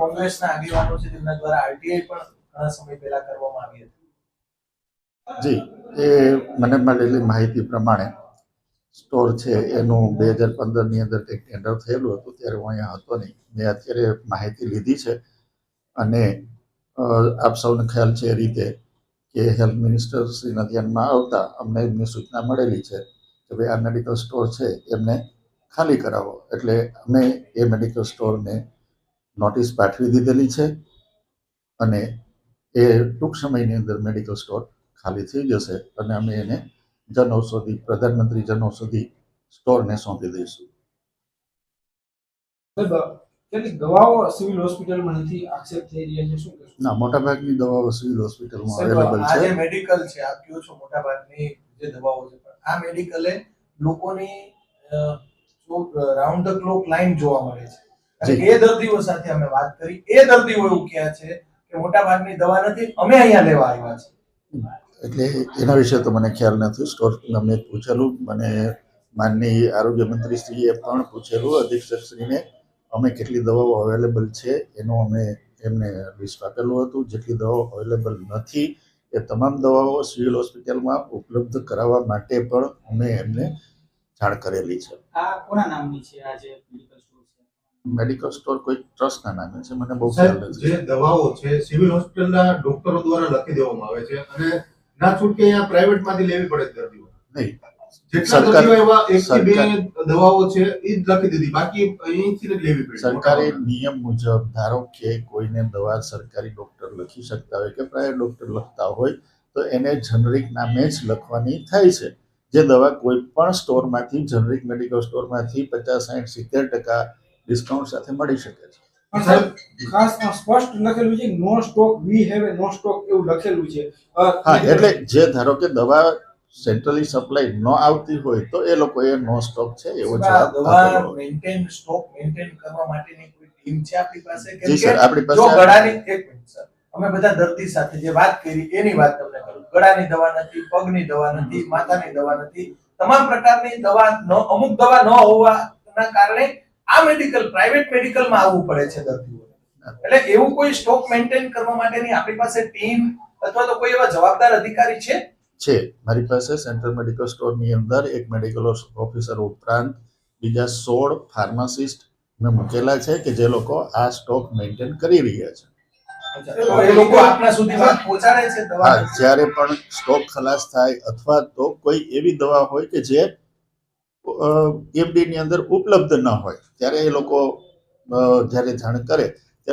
કોંગ્રેસના આગેવાનો છે, તેમના દ્વારા આરટીઆઈ પણ ઘણા સમય પહેલા કરવામાં આવી હતી. જી, એ મને મળેલી માહિતી પ્રમાણે સ્ટોર છે, એનું બે હજાર પંદરની અંદર કંઈક ટેન્ડર થયેલું હતું, ત્યારે હું અહીંયા હતો નહીં. મેં અત્યારે માહિતી લીધી છે અને આપ સૌને ખ્યાલ છે એ રીતે કે હેલ્થ મિનિસ્ટર શ્રીના ધ્યાનમાં આવતા અમને એમની સૂચના મળેલી છે કે ભાઈ આ મેડિકલ સ્ટોર છે, એમને ખાલી કરાવો. એટલે અમે એ મેડિકલ સ્ટોરને નોટિસ પાઠવી દીધેલી છે અને એ ટૂંક સમયની અંદર મેડિકલ સ્ટોર ખાલી થઈ જશે અને અમે એને જન ઔષધિ પ્રધાનમંત્રી જન ઔષધિ સ્ટોરને સોંપી દઈશું. દવાઓ સિવિલ હોસ્પિટલમાં નથી આક્ષેપ થઈ રહ્યા છે? શું દવાઓ સિવિલ હોસ્પિટલમાં આ જે મેડિકલ છે આપ કહો છો મોટા ભાગની જે દવાઓ છે? પણ આ મેડિકલે લોકોની રાઉન્ડ ધ ક્લોક લાઈન જોવા મળે છે. એ દર્દીઓ સાથે અમે વાત કરી એ દર્દીઓ એવું કહે છે કે મોટા ભાગની દવા નથી અમે અહીંયા લેવા આવ્યા છે એટલે એના વિશે તો મને ખ્યાલ નથી. સ્ટોર અમે પૂછેલું મને માનનીય આરોગ્ય મંત્રીશ્રીએ પણ પૂછેલું અધિક્ષકશ્રીને અમે કેટલી દવાઓ અવેલેબલ છે એનું અમે એમને લિસ્ટ આપેલું હતું. જેટલી દવાઓ અવેલેબલ નથી એ તમામ દવાઓ સિવિલ હોસ્પિટલમાં ઉપલબ્ધ કરાવવા માટે પણ અમે એમને જાણ કરેલી છે. આ કોના નામની છે? આ જે મેડિકલ છે મેડિકલ સ્ટોર કોઈ ટ્રસ્ટના નામે છે મને બહુ ખ્યાલ નથી. જે દવાઓ છે સિવિલ હોસ્પિટલના ડોક્ટરો દ્વારા લખી દેવામાં આવે છે અને ના છૂટકે અહીંયા પ્રાઇવેટમાંથી લેવી પડે દર્દીઓ. નહીં. જેટલા સરકાર- દર્દીઓ એવા એક થી બે સરકાર- દવાઓ છે એ જ લખી દીધી. બાકી અહીંથી લેવી પડી. સરકારી નિયમ મુજબ ધારો કે કોઈને દવા સરકારી ડોક્ટર લખી શકતા હોય કે પ્રાઇવેટ ડોક્ટર લખતા હોય તો એને જનરિક નામે જ લખવાની થાય છે. જે દવા કોઈ પણ સ્ટોરમાંથી જનરિક મેડિકલ સ્ટોરમાંથી પચાસ સાઠ સિત્તેર ટકા ડિસ્કાઉન્ટ સાથે મળી શકે છે. પણ સાહેબ ખાસ સ્પષ્ટ લખેલું છે no stock we have a no stock એવું લખેલું છે. હા એટલે જે ધારો કે દવા સેન્ટ્રલી સપ્લાય ન આવતી હોય તો એ લોકોએ નો સ્ટોક છે એવો જવાબ દવા મેન્ટેન સ્ટોક મેન્ટેન કરવા માટેની કોઈ ટીમ છે આપણી પાસે? કે સર આપણી જો ગળાની એક મિનિટ સર અમે બધા દર્દી સાથે જે વાત કરી એની વાત તમને કરું. ગળાની દવા નથી પગની દવા નથી માથાની દવા નથી તમામ પ્રકારની દવા ન અમુક દવા ન હોવાના કારણે આ મેડિકલ પ્રાઇવેટ મેડિકલમાં આવવું પડે છે દર્દીઓને. એટલે એવું કોઈ સ્ટોક મેન્ટેન કરવા માટેની આપણી પાસે ટીમ અથવા તો કોઈ એવા જવાબદાર અધિકારી છે? છે. મારી પાસે સેન્ટ્રલ મેડિકલ સ્ટોરની અંદર એક મેડિકલ ઓફિસર ઉપરાંત બીજા સોળ ફાર્માસિસ્ટ ને મૂકેલા છે કે જે લોકો આ સ્ટોક મેન્ટેન કરી રહ્યા છે. જ્યારે પણ સ્ટોક ખલાસ થાય અથવા તો કોઈ એવી દવા હોય કે જે એમડી ની અંદર ઉપલબ્ધ ન હોય. ત્યારે એ લોકો જ્યારે જાણ કરે